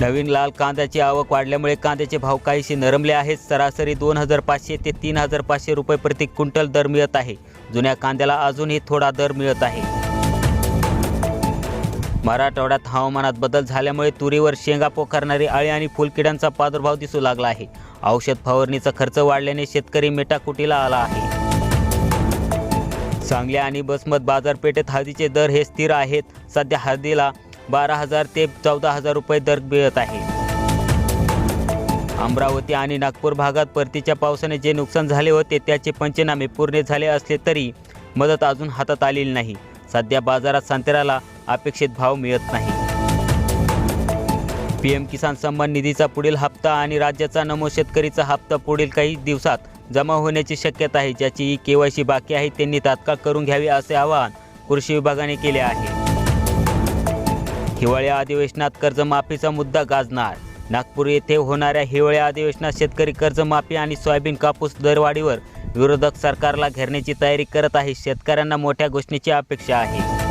नवीन लाल कांद्याची आवक वाढल्यामुळे कांद्याचे भाव काहीसे नरमले आहेत. सरासरी दोन हजार पाचशे ते तीन हजार पाचशे रुपये प्रति क्विंटल दर मिळत आहे. जुन्या कांद्याला अजूनही थोडा दर मिळत आहे. मराठवाड्यात हवामानात बदल झाल्यामुळे तुरीवर शेंगा पोखरणारी आळी आणि फुलकिड्यांचा प्रादुर्भाव दिसू लागला आहे. औषध फवारणीचा खर्च वाढल्याने शेतकरी मेटाकुटीला आला आहे. सांगली आणि बसमत बाजारपेठेत हळदीचे दर हे स्थिर आहेत. सध्या हळदीला बारा हजार ते चौदा हजार रुपये दर मिळत आहे. अमरावती आणि नागपूर भागात परतीच्या पावसाने जे नुकसान झाले होते त्याचे पंचनामे पूर्ण झाले असले तरी मदत अजून हातात आलेली नाही. सध्या बाजारात संत्र्याला अपेक्षित भाव मिळत नाही. पीएम किसान सन्मान निधीचा पुढील हप्ता आणि राज्याचा नमो शेतकरीचा हप्ता पुढील काही दिवसात जमा होण्याची शक्यता आहे ज्याची ई के वाय सी बाकी आहे त्यांनी तात्काळ करून घ्यावी असे आवाहन कृषी विभागाने केले आहे. हिवाळ्या अधिवेशनात कर्जमाफीचा मुद्दा गाजणार. नागपूर येथे होणाऱ्या हिवाळ्या अधिवेशनात शेतकरी कर्जमाफी आणि सोयाबीन कापूस दरवाढीवर विरोधक सरकारला घेरण्याची तयारी करत आहे. शेतकऱ्यांना मोठ्या घोषणेची अपेक्षा आहे.